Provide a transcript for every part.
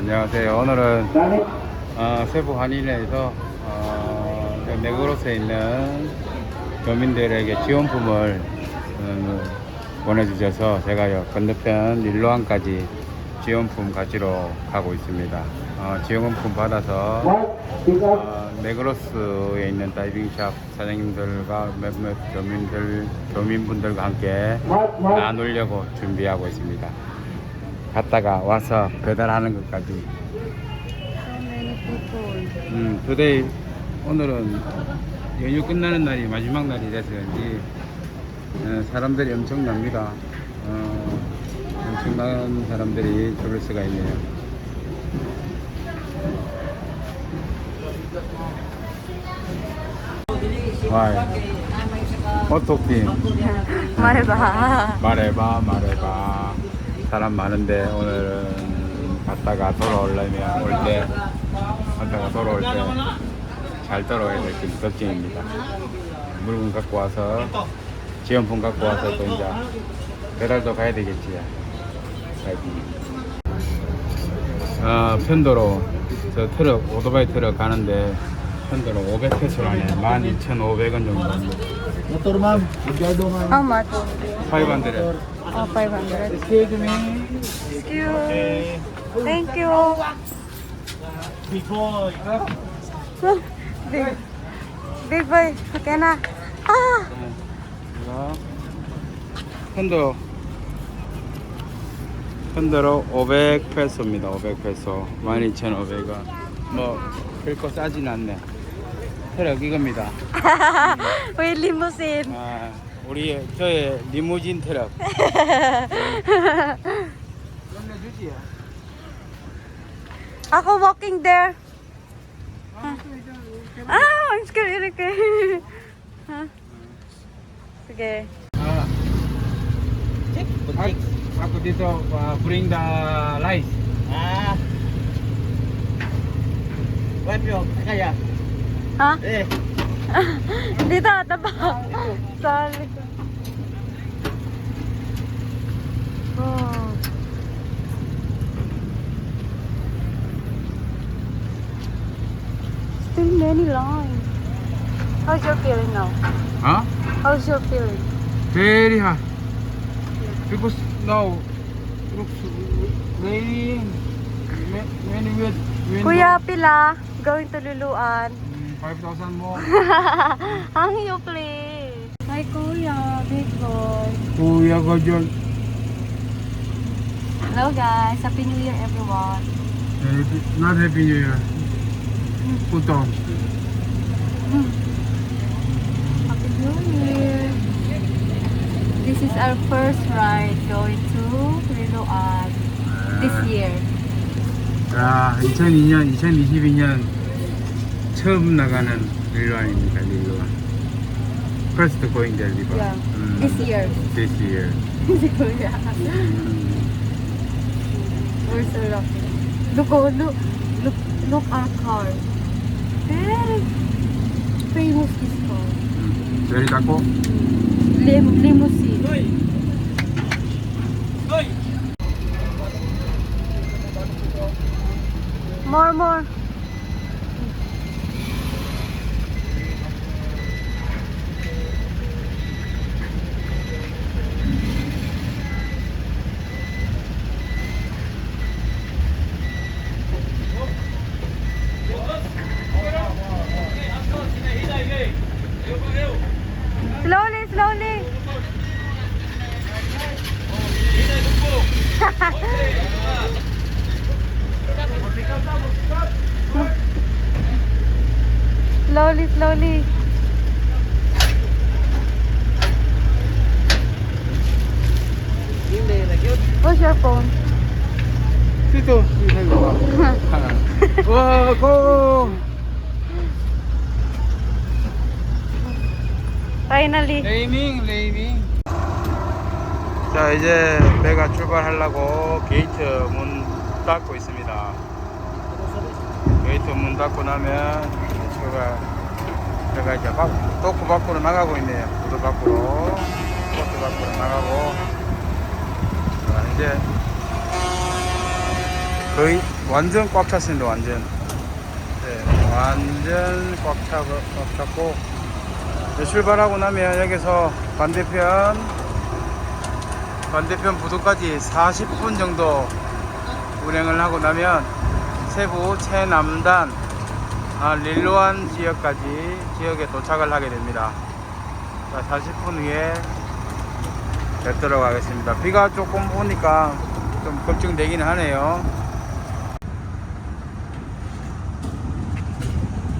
안녕하세요. 오늘은 어, 세부 한인회에서 어, 그 네그로스에 있는 교민들에게 지원품을 어, 보내주셔서 제가 여 건너편 일로항까지 지원품 가지러 가고 있습니다. 어, 지원품 받아서 어, 네그로스에 있는 다이빙샵 사장님들과 몇몇 교민들, 교민분들과 함께 나누려고 준비하고 있습니다. 갔다가 와서 배달하는 것까지. 음, today 오늘은 연휴 끝나는 날이 마지막 날이 돼서 그런지 어, 사람들이 엄청납니다. 어, 엄청난 사람들이 줄을 수가 있네요. 와이, 어떻게 말해봐. 말해봐, 말해봐. 사람 많은데 오늘은 갔다가 돌아오려면 올 때, 갔다가 돌아올 때 잘 돌아와야 될게 걱정입니다. 물건 갖고 와서 지원품 갖고 와서 또 이제 배달도 가야 되겠지. 어, 편도로 저 트럭 오토바이 트럭 가는데 편도로 500페소 하네 12,500원 정도. How much? 500 Oh, 500. Excuse me. Excuse. Thank you. Before. Big, big boy. Okay na. Ah! 이거 편도 편도로 500 페소입니다 500 페소 12,500원 뭐 별거 싸진 않네 트럭 이겁니다 Wait, limousine. 아, 우리 저의 리무진 트럭 끝내주지 Ako walking there. Ah, I'm scared 이렇게. Huh? Sige. 아, 아, aku dito uh, bring the rice Ah. Wipe your kaya. Ha? Eh. Dito, taba. Sorry. Oh. Still many lines. How's your feeling now? Huh? How's your feeling? Very hot because now looks raining many wind Kuya, pila. Going to Luluan. Mm, 5,000 more Ang you play. Hi, Kuya. Big boy. Kuya ko dyan Hello, guys. Happy New Year, everyone. not happy new year puto Happy New Year. This is our first ride going to Liloan this year. 아 2002년 2022년 처음 나가는 릴로안입니다 릴로안 First going there 리바 Yeah. 음, This year. this year. 음, We're so lucky. Look, oh, look, look, look our car. Very famous this car. 음. very 작고 Lim limousine. More, more. Slowly, slowly. slowly, slowly. Where's your phone? dito 와 go Finally. 레이밍 레이밍 자 이제 배가 출발하려고 게이트 문 닫고 있습니다 게이트 문 닫고 나면 제가 제가 이제 밖, 도크 밖으로 나가고 있네요 구도 밖으로 도크 밖으로 나가고 자, 이제 거의 완전 꽉 찼습니다. 완전. 네, 완전 꽉, 차, 꽉 찼고 출발하고 나면 여기서 반대편 반대편 부두까지 40분 정도 운행을 하고 나면 세부 최남단 아, 릴로안 지역까지 지역에 도착을 하게 됩니다. 자, 40분 후에 뵙도록 하겠습니다. 비가 조금 오니까 좀 걱정되기는 하네요.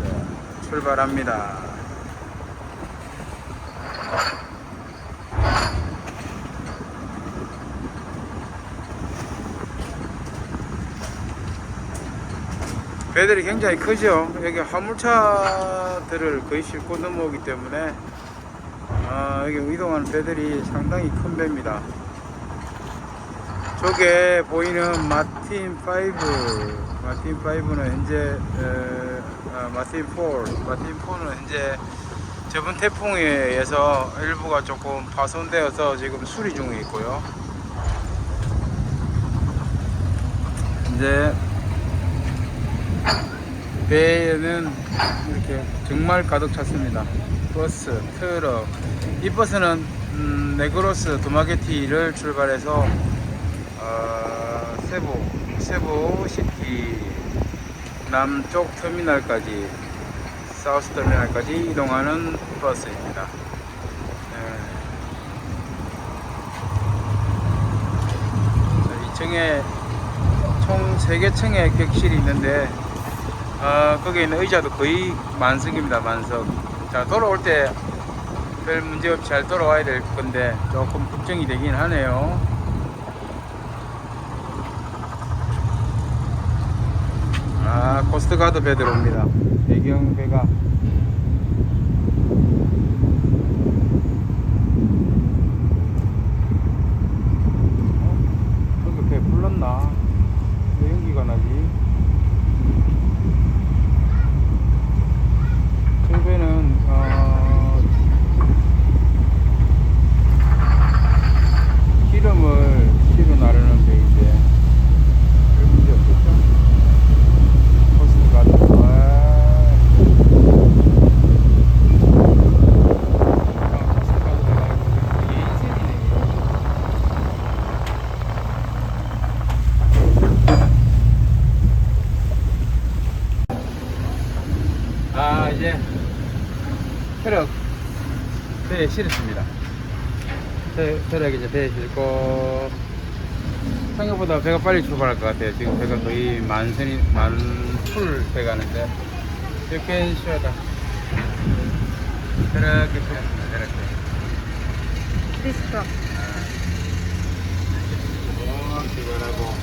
자, 출발합니다. 배들이 굉장히 크죠. 여기 화물차들을 거의 싣고 넘어오기 때문에 아, 여기 이동하는 배들이 상당히 큰 배입니다. 저게 보이는 마틴 5, 마틴 5는 현재 에, 아, 마틴 4, 마틴 4는 현재 저번 태풍에 의해서 일부가 조금 파손되어서 지금 수리 중에 있고요. 이제 배에는 이렇게 정말 가득 찼습니다. 버스, 트럭. 이 버스는 음, 네그로스 두마게티를 출발해서 어, 세부, 세부 시티 남쪽 터미널까지 사우스 터미널까지 이동하는 버스입니다. 네. 2층에 총 3개 층의 객실이 있는데 어, 거기에 있는 의자도 거의 만석입니다 만석 자 돌아올 때 별 문제 없이 잘 돌아와야 될 건데 조금 걱정이 되긴 하네요 아 코스트가드 배 들어옵니다 배경 배가 어? 저기 배 불렀나? 왜 연기가 나지? 저 배는 어, 기름을 실어 나르는 배인데 별 문제 없겠죠? 코스트가드 아, 아, 코스트가드 배가 아니고 예인셀이네 아 이제 트럭 배에 실었습니다. 트- 트럭 이제 배에 싣고 생각보다 배가 빨리 출발할 것 같아요. 지금 배가 거의 만선이 만풀 배 가는데. 이렇게 쉬어다. 이렇게 쉬었습니다. 이렇게. This truck. 쭉 출발하고.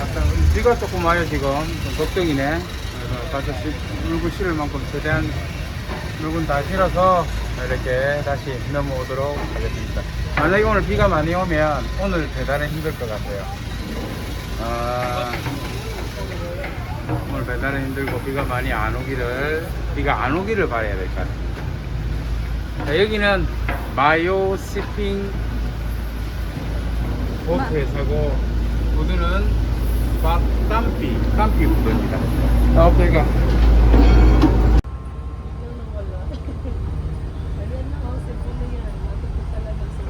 약간 비가 조금 와요 지금. 좀 걱정이네. 그래서 가서 시- 물건 실을 만큼 최대한 물건 다 실어서 이렇게 다시 넘어오도록 하겠습니다. 만약에 오늘 비가 많이 오면 오늘 배달은 힘들 것 같아요. 아, 오늘 배달은 힘들고 비가 많이 안 오기를 비가 안 오기를 바라야 될 것 같습니다 자, 여기는 마요 시핑 보트 회사고 부두는 깜피 깜피 부두입니다. 아, 그러니까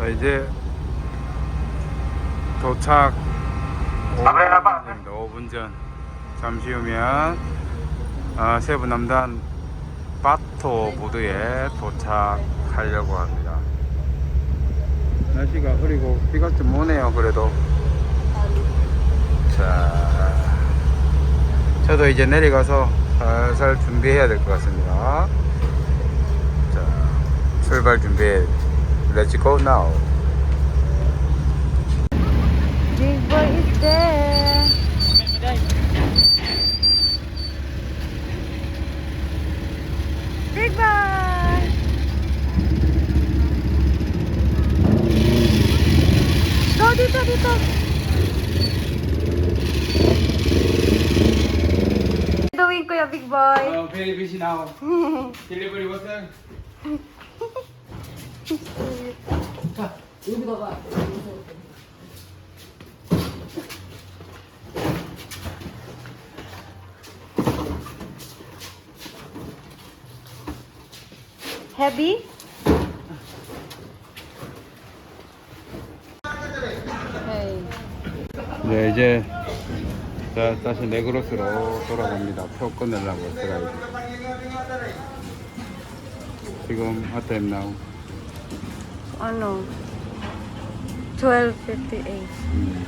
이제 도착 5분 전입니다. 5분 전. 잠시 후면 아, 세부 남단 바토 부두에 도착하려고 합니다. 날씨가 흐리고 비가 좀 오네요. 그래도 자, 저도 이제 내려가서 살살 준비해야 될 것 같습니다. 자, 출발 준비해. Let's go now. Big boy is there. Big boy. Go dito, dito. Doing ko ya, big boy. Oh, very busy now. Delivery 자, 여기다가 헤비? 네 이제 자, 다시 네그로스로 돌아갑니다. 표 끊으려고 들어가야지. 지금 하트 엠 나우. Ano? 12.58. 음,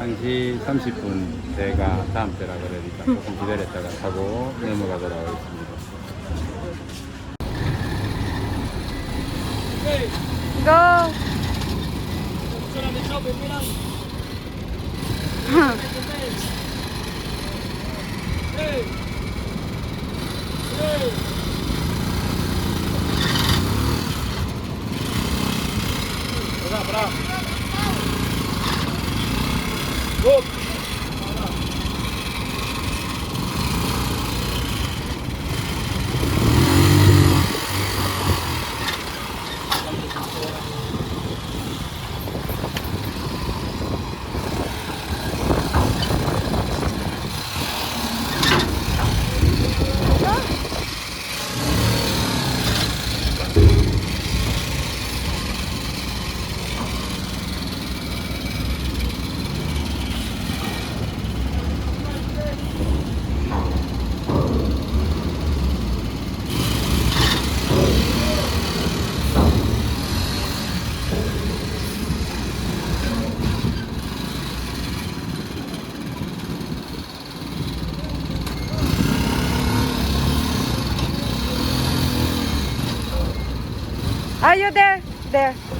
1시 30분 제가 다음 때라 그러니까 조금 기다렸다가 타고 넘어가도록 하겠습니다. Go! There? There.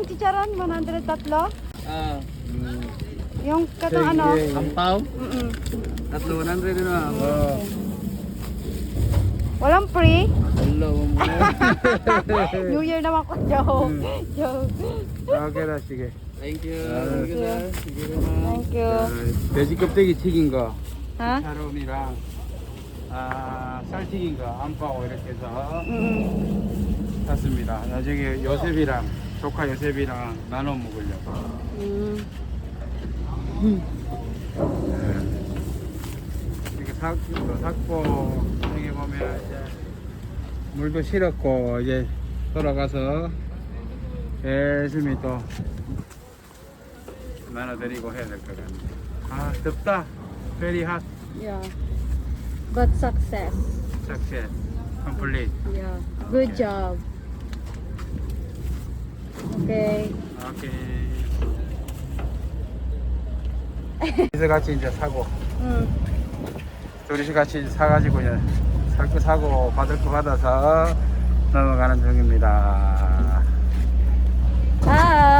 Pilang chicharon? 100 tatlo? Ah, Yung katong ano? Ampaw? Mm-mm. Tatlo, 100 din ah. Walang free? Hello, mo. New Year naman ko. Joke. Joke. 오케이, 나 시계. Thank you. 아, Thank you. Sige. Thank you. 돼지 껍데기 튀긴 거, Ha? 차롬이랑 아, 살 튀긴 거, 안파고 이렇게 해서 Mm-mm. 샀습니다. 나중에 요셉이랑 조카 요셉이랑 나눠 먹으려고. Mm. 이렇게 사, 또 샀고 여기 보면 이제 물도 실었고 이제 돌아가서 열심히 또 나눠드리고 해야 될 것 같네. 아 덥다. Very hot. Yeah. But success. Success. Complete. Yeah. Good job. 오케이. 오케이. 그래서 같이 이제 사고. 응. 둘이서 같이 사가지고 이제 살 거 사고 받을 거 받아서 넘어가는 중입니다. 아.